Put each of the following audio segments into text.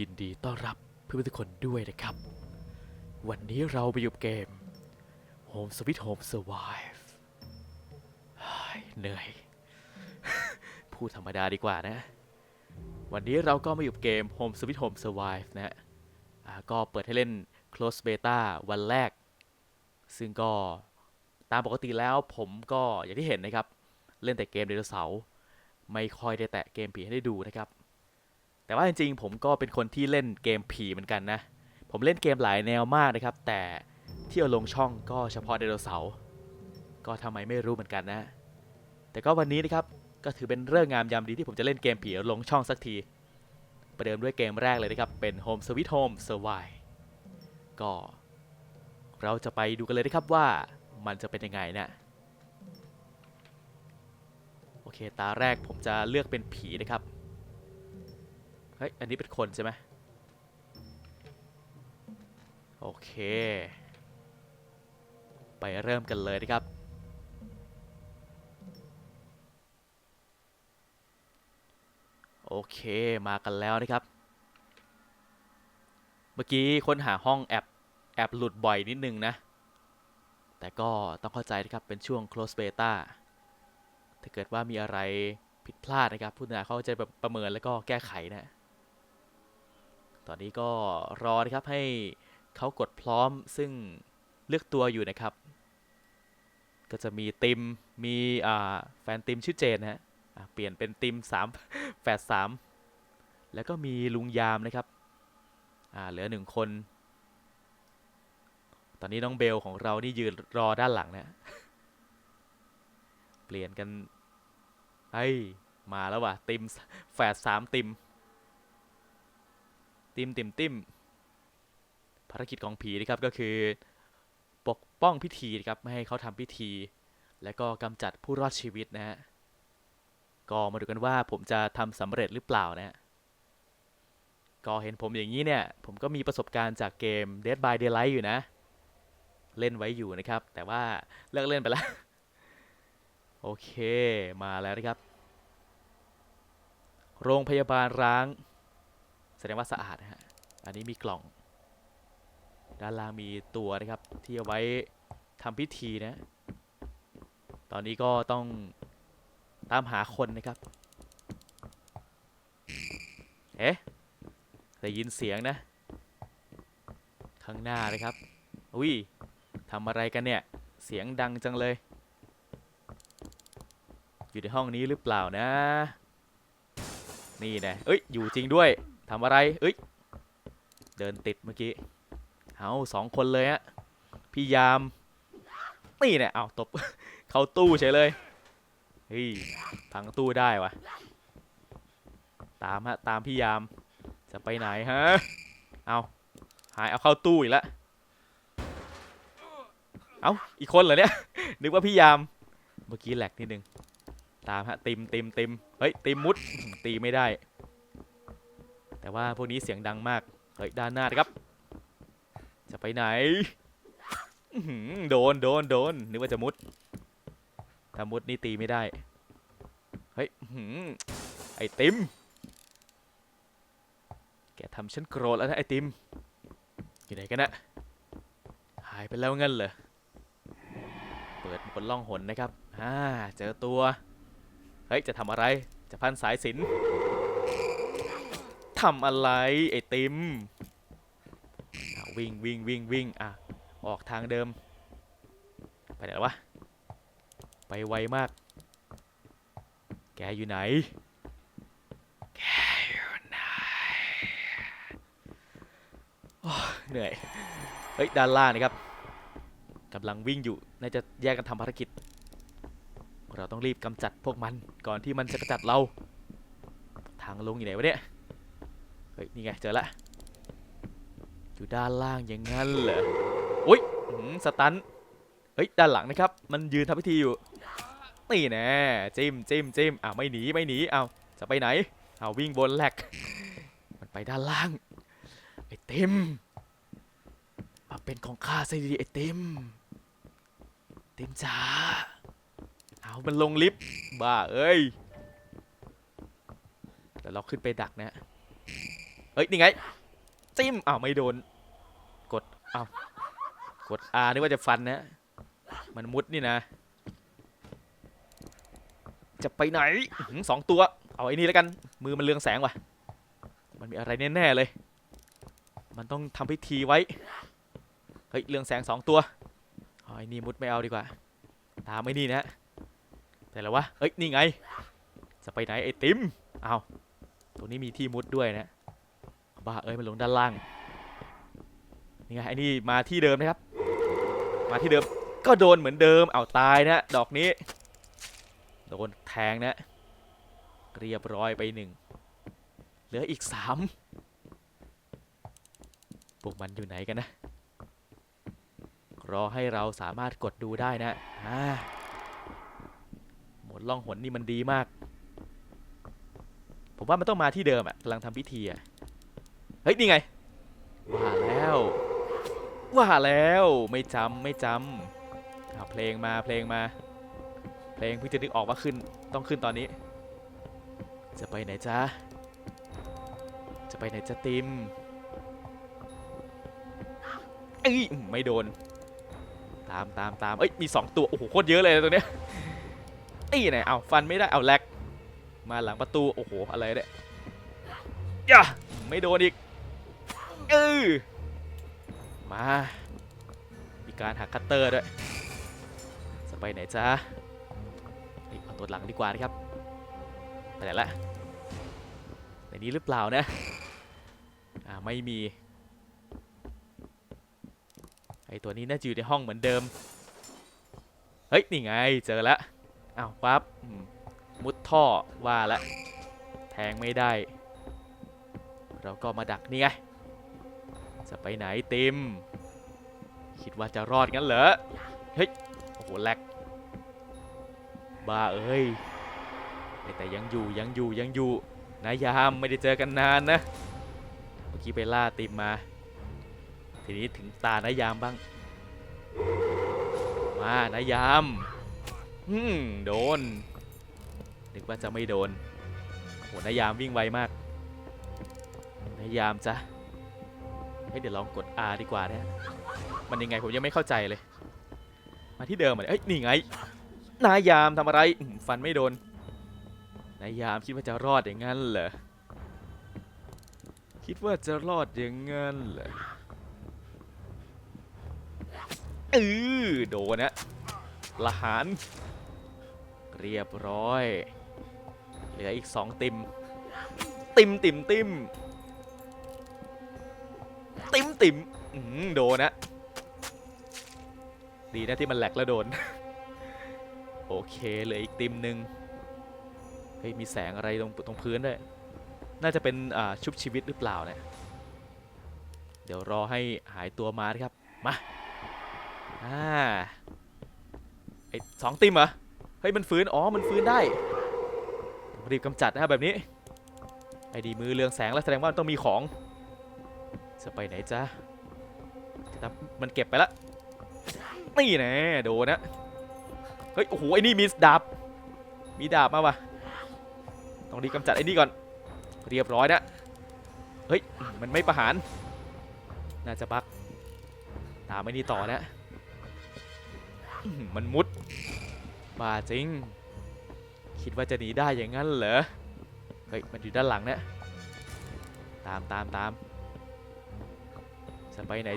ยินดีต้อนรับเพื่อนทุกคนด้วยนะครับ วันนี้เราไปอยู่กับเกม Home Sweet Home Survive เหนื่อย พูดธรรมดาดีกว่านะ วันนี้เราก็มาอยู่กับเกม Home Sweet Home Survive นะฮะก็เปิดให้เล่น Close Beta วันแรก ซึ่งก็ตามปกติแล้วผมก็อย่างที่เห็นนะครับ เล่นแต่เกมไดโนเสาร์ไม่ค่อยได้แตะเกมผีให้ได้ดูนะครับ แต่ว่าจริงๆ ผมก็เป็นคนที่เล่นเกมผีเหมือนกันนะ ผมเล่นเกมหลายแนวมากนะครับ แต่ที่เอาลงช่องก็เฉพาะไดโนเสาร์ก็ทำไมไม่รู้เหมือนกันนะ แต่ก็วันนี้นะครับก็ถือเป็นเรื่องงามยามดีที่ผมจะเล่นเกมผีลงช่องสักที ประเดิมด้วยเกมแรกเลยนะครับ เป็น Home Sweet Home Survive ก็ เราจะไปดูกันเลยนะครับว่ามันจะเป็นยังไงนะโอเคตาแรกผมจะเลือกเป็นผีนะครับ เฮ้ย อันนี้เป็นคนใช่ไหมโอเค ไปเริ่มกันเลยนะครับ โอเคมากันแล้วนะครับ เมื่อกี้ค้นหาห้องแอบแอบหลุดบ่อยนิดนึงนะ แต่ก็ต้องเข้าใจนะครับ เป็นช่วง close beta ถ้าเกิดว่ามีอะไรผิดพลาดนะครับ ผู้นาเขาจะแบบประเมินแล้วก็แก้ไขนะ ตอนนี้ก็รอนะครับให้เขากดพร้อมซึ่งเลือกตัวอยู่นะครับ ก็จะมีติมมีแฟนติมชื่อเจนนะฮะเปลี่ยนเป็นติมสามแฝดสามแล้วก็มีลุงยามนะครับเหลือหนึ่งคน ตอนนี้น้องเบลของเรานี่ยืนรอด้านหลังนะเปลี่ยนกันเฮ้ยมาแล้วว่ะติมแฝดสามติม ติมติมติมภารกิจของผีนะครับก็คือปกป้องพิธีนะครับไม่ให้เขาทำพิธี และก็กำจัดผู้รอดชีวิตนะฮะก็มาดูกันว่าผมจะทำสำเร็จหรือเปล่านะฮะก็เห็นผมอย่างนี้เนี่ย ผมก็มีประสบการณ์จากเกม Dead by Daylight อยู่นะ เล่นไว้อยู่นะครับ แต่ว่าเลิกเล่นไปแล้ว โอเคมาแล้วนะครับ โรงพยาบาลร้าง แสดงว่าสะอาดนะฮะ อันนี้มีกล่อง ด้านล่างมีตัวนะครับ ที่เอาไว้ทำพิธีนะ ตอนนี้ก็ต้องตามหาคนนะครับ เอ๊ะได้ยินเสียงนะ ข้างหน้านะครับ อุ้ยทำอะไรกันเนี่ย เสียงดังจังเลย อยู่ในห้องนี้หรือเปล่านะ นี่นะเอ้ย อยู่จริงด้วย ทำอะไร เอ้ย เดินติดเมื่อกี้ เอาสองคนเลยฮะ พี่ยาม นี่เนี่ยเอาตบ เข้าตู้เฉยเลย เฮ้ย พังตู้ได้วะ ตามฮะ ตามพี่ยาม จะไปไหนฮะ เอาหายเอาเข้าตู้อีกแล้วเอาอีกคนเหรอเนี่ย นึกว่าพี่ยาม เมื่อกี้แหลกนิดนึง ตามฮะ ติมติมติมเฮ้ย ติมมุด ตีไม่ได้ แต่ว่าพวกนี้เสียงดังมาก เฮ้ยด้านหน้านะครับ จะไปไหนโดนโดนโดนนึกว่าจะมุดถ้ามุดนี่ตีไม่ได้ เฮ้ยอื้อหือไอติม แกทำฉันโกรธแล้วนะไอติม อยู่ไหนกันนะหายไปแล้วเงั้นเหรอ เปิดบนล่องหนนะครับ อ่า เจอตัว เฮ้ย จะทำอะไร จะพันสายสิน ทำอะไรไอติมวิ่งวิ่งวิ่งวิ่งอะ ออกทางเดิม ไปไหนแล้ววะ ไปไวมาก แกอยู่ไหน แกอยู่ไหนเหนื่อย เฮ้ย ด้านล่างนะครับกำลังวิ่งอยู่ น่าจะแยกกันทำภารกิจ เราต้องรีบกำจัดพวกมันก่อนที่มันจะกระจัดเรา ทางลงอยู่ไหนวะเนี่ย ฮ้ย นี่ไง เจอละ อยู่ด้านล่างอย่างนั้นเหรออุ้ยสตัน เฮ้ย ด้านหลังนะครับ มันยืนทำพิธีอยู่ นี่แน่จิ้มจิ้มจิ้มอ้าวไม่หนี ไม่หนีอ้าวจะไปไหนอ้าววิ่งบนแหลก มันไปด้านล่าง ไอเติมมาเป็นของข้าซะดีไอติมเติมจ๋าเอามันลงลิฟต์บ้าเอ้ยเดี๋ยวเราขึ้นไปดักนะ เอ้ยนี่ไงจิ้มอ้าวไม่โดน กดอ้าวกด R นึกว่าจะฟันนะมันมุดนี่นะ จะไปไหนสองตัว เอาไอ้นี่แล้วกัน มือมันเรืองแสงว่ะ มันมีอะไรแน่ๆเลย มันต้องทำพิธีไว้ เฮ้ยเรืองแสงสองตัวอไอ้นี่มุดไม่เอาดีกว่า ตามไอ้นี่นะแต่ละวะเอ้ยนี่ไง จะไปไหนไอ้ติมเอาตรงนี้มีที่มุดด้วยนะ บ้าเอ้ยมันลงด้านล่างนี่ไงไอ้นี่มาที่เดิมนะครับ มาที่เดิมก็โดนเหมือนเดิมเอาตายนะดอกนี้โดนแทงนะเรียบร้อยไปหนึ่งเหลืออีกสามพวกมันอยู่ไหนกันนะ รอให้เราสามารถกดดูได้นะหมดล่องหนนี่มันดีมาก ผมว่ามันต้องมาที่เดิมอะกำลังทำพิธีอะ เฮ้ย นี่ไง ว่าแล้ว ว่าแล้วไม่จำไม่จำเอาเพลงมาเพลงมา เพลงเพิ่งจะนึกออกว่าขึ้นต้องขึ้นตอนนี้ จะไปไหนจ๊ะจะไปไหนจ๊ะติมเอ้ยไม่โดน ตามตามตามเอ้ยมีสองตัว โอ้โหโคตรเยอะเลยตรงเนี้ยนี่ไหนเอาฟันไม่ได้เอาแลกมาหลังประตู โอ้โห อะไรเนี่ยย่าไม่โดนอีก เออมา มีการหักคัตเตอร์ด้วยจะไปไหนจ๊ะเอ้ยเอาตัวหลังดีกว่านะครับไปไหนละในนี้หรือเปล่านะอ่าไม่มีไอตัวนี้น่าจะอยู่ในห้องเหมือนเดิม เฮ้ย นี่ไง เจอแล้วอ้าวปั๊บมุดท่อว่าละ แทงไม่ได้ เราก็มาดักนี่ไง จะไปไหนติม คิดว่าจะรอดงั้นเหรอ เฮ้ย โอ้โหแลกบ้าเอ้ย แต่ยังอยู่ยังอยู่ยังอยู่นายามไม่ได้เจอกันนานนะ เมื่อกี้ไปล่าติมมา ทีนี้ถึงตานายามบ้าง มานายามอืมโดน นึกว่าจะไม่โดนโหนายามวิ่งไวมาก นายามจ้ะ เฮ้ยเดี๋ยวลองกด R ดีกว่านะมันยังไงผมยังไม่เข้าใจเลย มาที่เดิมอะเอ้ยนี่ไง นายามทำอะไรอื้อหือฟันไม่โดน นายามคิดว่าจะรอดอย่างนั้นเหรอ คิดว่าจะรอดอย่างนั้นเหรอเออโดนนะละหารเรียบร้อย เหลืออีกสองติม ติมติมติม ติมติมอืมโดนนะ ดีนะที่มันแหลกแล้วโดน โอเคเหลืออีกติมหนึ่งเฮ้ยมีแสงอะไรตรงตรงพื้นด้วย น่าจะเป็นอ่าชุบชีวิตหรือเปล่าเนี่ยเดี๋ยวรอให้หายตัวมานะครับ มาอ่าไอสองติมเหรอ เฮ้ยมันฟื้น อ๋อ มันฟื้นได้ต้องรีบกำจัดนะครับแบบนี้ ไอดีมือเรืองแสงแล้วแสดงว่ามันต้องมีของ จะไปไหนจ๊ะมันเก็บไปละ นี่แน่โดนนะ เฮ้ย โอ้โห ไอ้นี่มีดาบ มีดาบมาว่ะต้องรีบกำจัดไอ้นี่ก่อน เรียบร้อยนะ เฮ้ย มันไม่ประหาร น่าจะบักตามไอ้นี่ต่อนะอื้อหือมันมุดบ้าจริง คิดว่าจะหนีได้อย่างนั้นเหรอ เฮ้ย มันอยู่ด้านหลังนะ ตามตามตาม จะไปไหน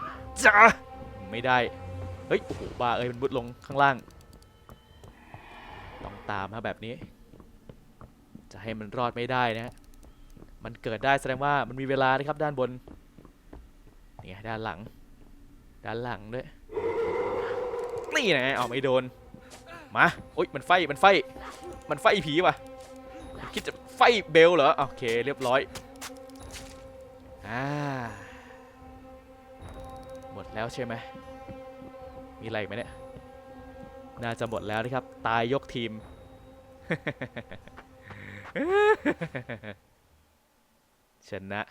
จ้าไม่ได้ เฮ้ย โอ้โหบ้าเอ้ยมันมุดลงข้างล่าง ต้องตามฮะแบบนี้ จะให้มันรอดไม่ได้นะมันเกิดได้แสดงว่ามันมีเวลานะครับด้านบนนี่ด้านหลัง ด้านหลังด้วย นี่นะเอาไม่โดน มาโอ๊ยมันไฟ มันไฟ มันไฟผีว่ะ คิดจะไฟเบลเหรอ โอเค เรียบร้อย อ่า แล้วใช่ไหม มีอะไรอีกไหมเนี่ย น่าจะหมดแล้วนะครับ ตายยกทีม ชนะ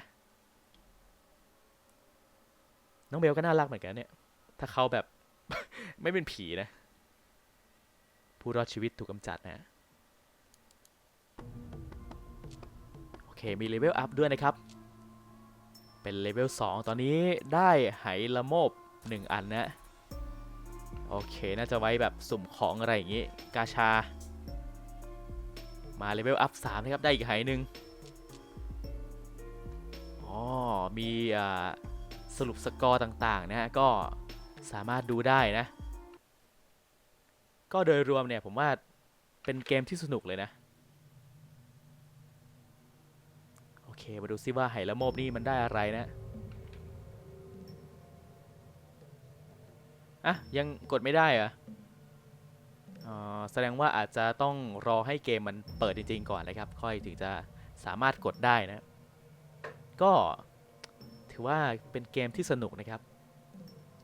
น้องเบลก็น่ารักเหมือนกันเนี่ย ถ้าเขาแบบ ไม่เป็นผีนะ ผู้รอดชีวิตถูกกำจัดนะโอเค มีเลเวลอัพด้วยนะครับ เป็นเลเวล 2 ตอนนี้ได้ไหละโมบ 1 อันนะ โอเค น่าจะไว้แบบสุ่มของอะไรอย่างงี้ กาชา มาเลเวลอัพ3นะครับ ได้อีกไหหนึ่งอ๋อ มีอสรุปสกอร์ต่างๆ นะฮะ ก็สามารถดูได้นะ ก็โดยรวมเนี่ย ผมว่าเป็นเกมที่สนุกเลยนะ โอ เคมาดูซิว่าไหละโมบนี่มันได้อะไรนะอะยังกดไม่ได้เหรออ๋อแสดงว่าอาจจะต้องรอให้เกมมันเปิดจริงๆก่อนนะครับ ค่อยถึงจะสามารถกดได้นะ ก็ถือว่าเป็นเกมที่สนุกนะครับ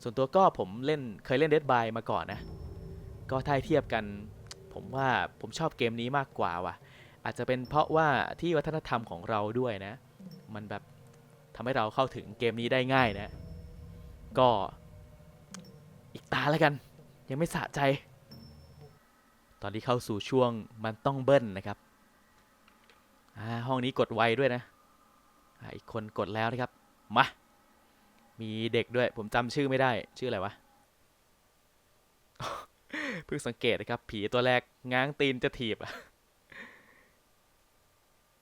ส่วนตัวก็ผมเล่นเคยเล่น Dead by มาก่อนนะ ก็ถ้าเทียบกัน ผมว่าผมชอบเกมนี้มากกว่าว่ะ อาจจะเป็นเพราะว่าที่วัฒนธรรมของเราด้วยนะ มันแบบทำให้เราเข้าถึงเกมนี้ได้ง่ายนะ ก็อีกตาแล้วกัน ยังไม่สะใจ ตอนที่เข้าสู่ช่วงมันต้องเบิ้ลนะครับอ่าห้องนี้กดไวด้วยนะอ่าอีกคนกดแล้วนะครับ มา มีเด็กด้วย ผมจำชื่อไม่ได้ ชื่ออะไรวะ เพิ่งสังเกตนะครับ ผีตัวแรกง้างตีนจะถีบอะ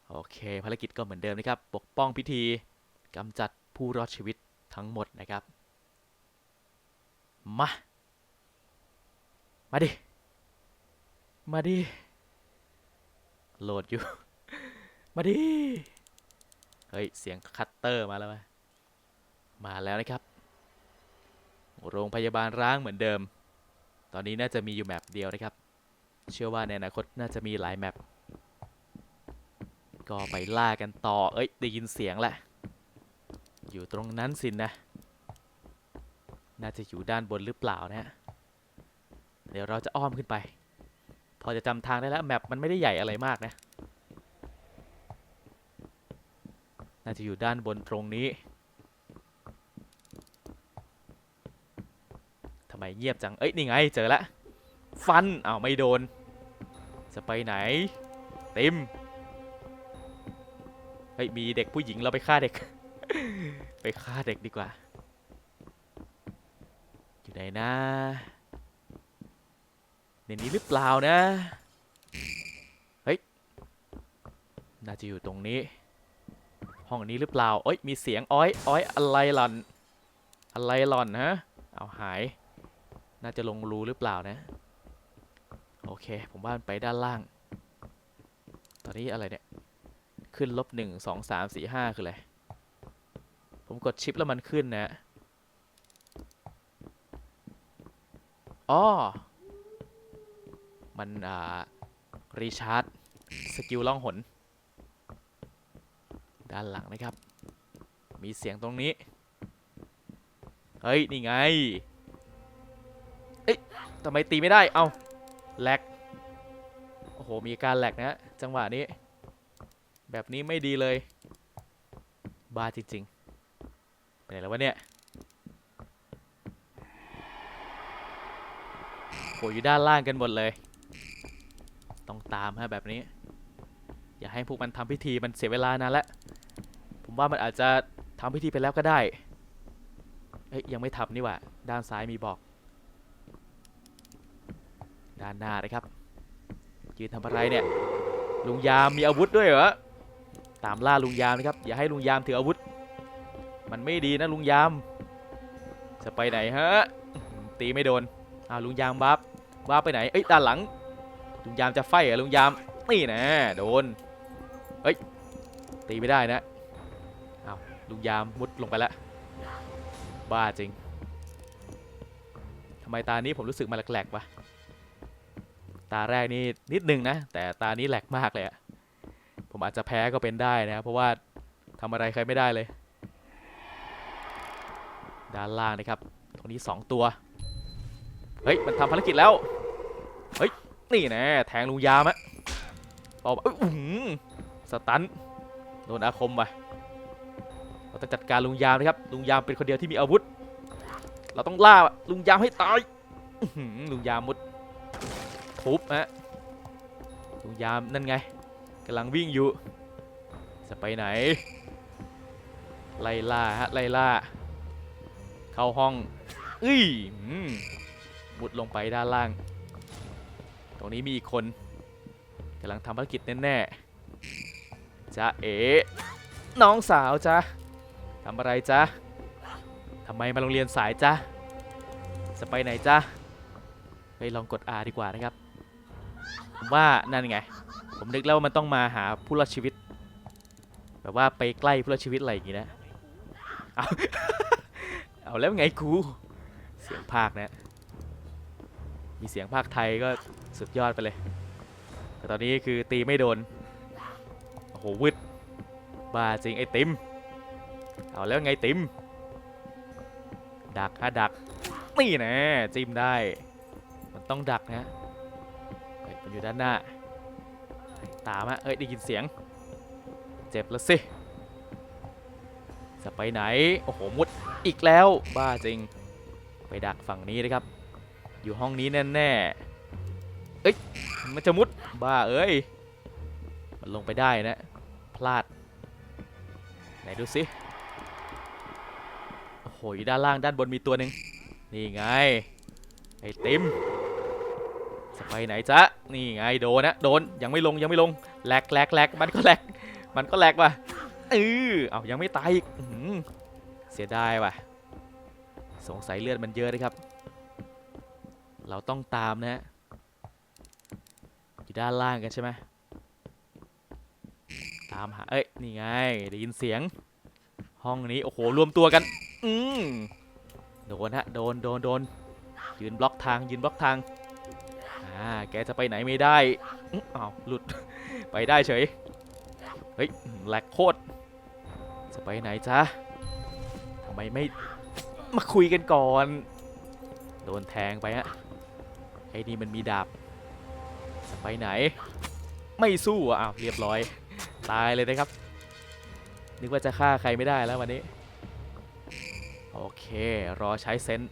โอเคภารกิจก็เหมือนเดิมนะครับ ปกป้องพิธีกำจัดผู้รอดชีวิตทั้งหมดนะครับ มา มาดิ มาดิ โหลดอยู่ มาดิ เฮ้ย เสียงคัตเตอร์มาแล้วไหมมาแล้วนะครับ โรงพยาบาลร้างเหมือนเดิม ตอนนี้น่าจะมีอยู่แมปเดียวนะครับ เชื่อว่าในอนาคตน่าจะมีหลายแมป ก็ไปล่ากันต่อ เอ้ย ได้ยินเสียงแหละ อยู่ตรงนั้นสินนะ น่าจะอยู่ด้านบนหรือเปล่านะเดี๋ยวเราจะอ้อมขึ้นไป พอจะจำทางได้แล้ว แมปมันไม่ได้ใหญ่อะไรมากนะ น่าจะอยู่ด้านบนตรงนี้ทำไมเงียบจัง เอ้ย นี่ไง เจอแล้วฟันอ้าวไม่โดน จะไปไหนต็ม เฮ้ยมีเด็กผู้หญิงเราไปฆ่าเด็ก ไปฆ่าเด็กดีกว่า อยู่ไหนนะในนี้หรือเปล่านะ เฮ้ย น่าจะอยู่ตรงนี้ ห้องนี้หรือเปล่าเอ้ย มีเสียงอ้อยอ้อยอะไรหล่อน อะไรหล่อนฮะ เอาหาย น่าจะลงรูหรือเปล่านะ โอเค ผมว่ามันไปด้านล่าง ตอนนี้อะไรเนี่ย ขึ้นลบหนึ่งสองสามสี่ห้าคืออะไร ผมกดชิปแล้วมันขึ้นนะอ๋อ มันอ่า รีชาร์จ สกิลล่องหน ด้านหลังนะครับ มีเสียงตรงนี้ เฮ้ย นี่ไง เอ๊ะทำไมตีไม่ได้ เอาแลกโอ้โห มีการแลกนะ จังหวะนี้ แบบนี้ไม่ดีเลย บ้าจริงๆ ไปไหนแล้ววะเนี่ยโหอยู่ด้านล่างกันหมดเลย ต้องตามฮะแบบนี้ อย่าให้พวกมันทำพิธีมันเสียเวลานานแล้วผมว่ามันอาจจะทำพิธีไปแล้วก็ได้ เอ้ยยังไม่ทำนี่หว่า ด้านซ้ายมีบอก ด้านหน้านะครับ ยืนทำอะไรเนี่ย ลุงยามมีอาวุธด้วยเหรอามล่าลุงยามนะครับ อย่าให้ลุงยามถืออาวุธ มันไม่ดีนะลุงยาม จะไปไหนฮะ ตีไม่โดนอ้าวลุงยามบัฟบัฟไปไหน เอ้ยด้านหลัง ลุงยามจะไฟเหรอลุงยาม นี่นะโดน เอ้ย ตีไม่ได้นะอ้าวลุงยามมุดลงไปแล้ว บ้าจริงทำไมตานี้ผมรู้สึกมาแหลกๆวะ ตาแรกนี่นิดนึงนะ แต่ตานี้แหลกมากเลยอะ ผมอาจจะแพ้ก็เป็นได้นะครับเพราะว่าทำอะไรใครไม่ได้เลย ด้านล่างนะครับ ตรงนี้ 2 ตัว เฮ้ย มันทำภารกิจแล้ว เฮ้ย นี่นะแทงลุงยามะออกมาเอ้ยอื้อหือสตันโดนอาคมไปเราต้องจัดการลุงยามนะครับ ลุงยามเป็นคนเดียวที่มีอาวุธ เราต้องล่าลุงยามให้ตายลุงยามมุดทุบฮะลุงยามนั่นไง กำลังวิ่งอยู่ จะไปไหน ไล่ล่าฮะไล่ล่า เข้าห้องอุ้ยอืมมุดลงไปด้านล่าง ตรงนี้มีอีกคนกำลังทำภารกิจแน่ๆจ้าเอ๋น้องสาวจ้าทำอะไรจ้าทำไมมาโรงเรียนสายจ้าจะไปไหนจ้าไปลองกด R ดีกว่านะครับ ผมว่านั่นไง ผมนึกแล้วว่ามันต้องมาหาผู้รอดชีวิต แบบว่าไปใกล้ผู้รอดชีวิตอะไรอย่างงี้นะ เอา เอาแล้วไงครูเสียงภาคนะ มีเสียงภาคไทยก็สุดยอดไปเลย แต่ตอนนี้คือตีไม่โดน โอ้โหวึดบ้าจริงไอ้ติม เอาแล้วไงติม ดักฮะดัก นี่นะจิ้มได้ มันต้องดักนะ มันอยู่ด้านหน้า ตามอะเอ้ยได้ยินเสียง เจ็บแล้วสิ จะไปไหน โอ้โห มุดอีกแล้ว บ้าจริง ไปดักฝั่งนี้นะครับ อยู่ห้องนี้แน่ๆ เอ้ย มันจะมุด บ้าเอ้ย มันลงไปได้นะ พลาด ไหนดูสิ โอ้โหอยู่ด้านล่างด้านบนมีตัวหนึ่งนี่ไง ไอติม ไปไหนจ๊ะนี่ไงโดนนะโดนยังไม่ลงยังไม่ลงแหลกแหลกแหลกมันก็แหลกมันก็แหลกว่ะเออเอายังไม่ตายอีกเสียดายว่ะ สงสัยเลือดมันเยอะนะครับ เราต้องตามนะฮะอยู่ด้านล่างกันใช่ไหมตามหาเอ้ยนี่ไงได้ยินเสียง ห้องนี้โอ้โหรวมตัวกัน อืมโดนฮะโดนโดนโดนยืนบล็อกทางยืนบล็อกทาง อ่าแกจะไปไหนไม่ได้อ้าวหลุด ไปได้เฉย เฮ้ยแหลกโคตร จะไปไหนจ๊ะทำไมไม่มาคุยกันก่อน โดนแทงไปฮะไอ้นี่มันมีดาบ จะไปไหน ไม่สู้อะอ้าวเรียบร้อย ตายเลยนะครับ นึกว่าจะฆ่าใครไม่ได้แล้ววันนี้ โอเค รอใช้เซนส์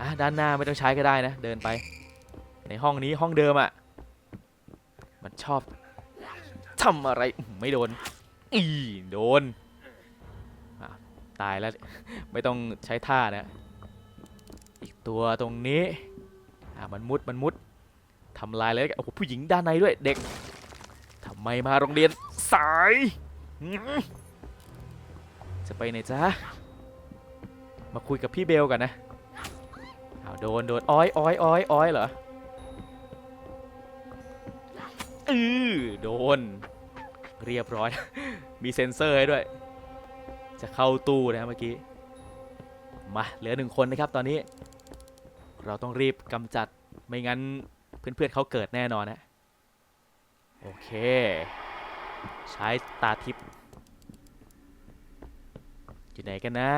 อะด้านหน้าไม่ต้องใช้ก็ได้นะ เดินไป ในห้องนี้ห้องเดิมอะ มันชอบทำอะไรไม่โดน อีโดน ตายแล้ว ไม่ต้องใช้ท่านะ อีกตัวตรงนี้ อะมันมุดมันมุดทำลายเลยโอ้โหผู้หญิงด้านในด้วยเด็กทำไมมาโรงเรียนสาย จะไปไหนจ๊ะมาคุยกับพี่เบลกันนะ โดนโดนอ้อยอ้อยอ้อยอ้อยเหรออือโดน เรียบร้อย มีเซ็นเซอร์ให้ด้วย จะเข้าตู้นะเมื่อกี้ มาเหลือหนึ่งคนนะครับตอนนี้ เราต้องรีบกำจัดไม่งั้นเพื่อนๆเขาเกิดแน่นอนนะโอเค ใช้ตาทิพย์อยู่ไหนกันนะ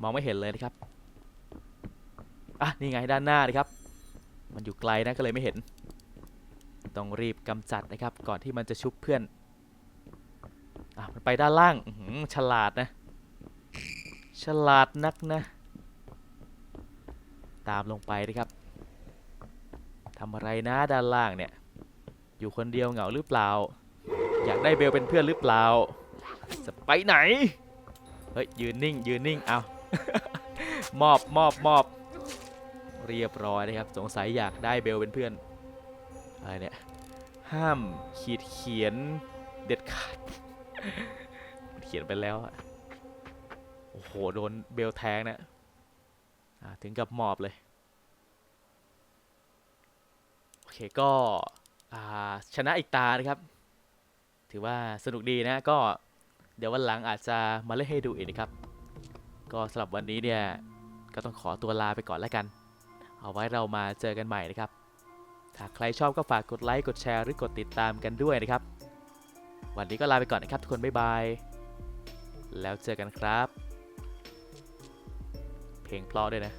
มองไม่เห็นเลยนะครับ อะนี่ไงด้านหน้านะครับ มันอยู่ไกลนะก็เลยไม่เห็น ต้องรีบกำจัดนะครับ ก่อนที่มันจะชุบเพื่อนอะมันไปด้านล่างฉลาดนะ ฉลาดนักนะ ตามลงไปนะครับทำอะไรนะด้านล่างเนี่ย อยู่คนเดียวเหงาหรือเปล่า อยากได้เบลเป็นเพื่อนหรือเปล่า จะไปไหน เฮ้ยยืนนิ่งยืนนิ่งเอามอบมอบมอบ เรียบร้อยนะครับ สงสัยอยากได้เบลเป็นเพื่อนอะไรเนี่ย ห้ามขีดเขียนเด็ดขาดเขียนไปแล้วอะโอ้โห โดนเบลแทงนะถึงกับหมอบเลย โอเคก็ชนะอีกตานะครับ ถือว่าสนุกดีนะก็เดี๋ยววันหลังอาจจะมาเล่นให้ดูอีกนะครับ ก็สำหรับวันนี้เนี่ย ก็ต้องขอตัวลาไปก่อนแล้วกัน เอาไว้เรามาเจอกันใหม่นะครับ ถ้าใครชอบก็ฝากกดไลค์กดแชร์หรือกดติดตามกันด้วยนะครับ วันนี้ก็ลาไปก่อนนะครับทุกคนบ๊ายบาย แล้วเจอกันครับ เพลงเพลาะด้วยนะ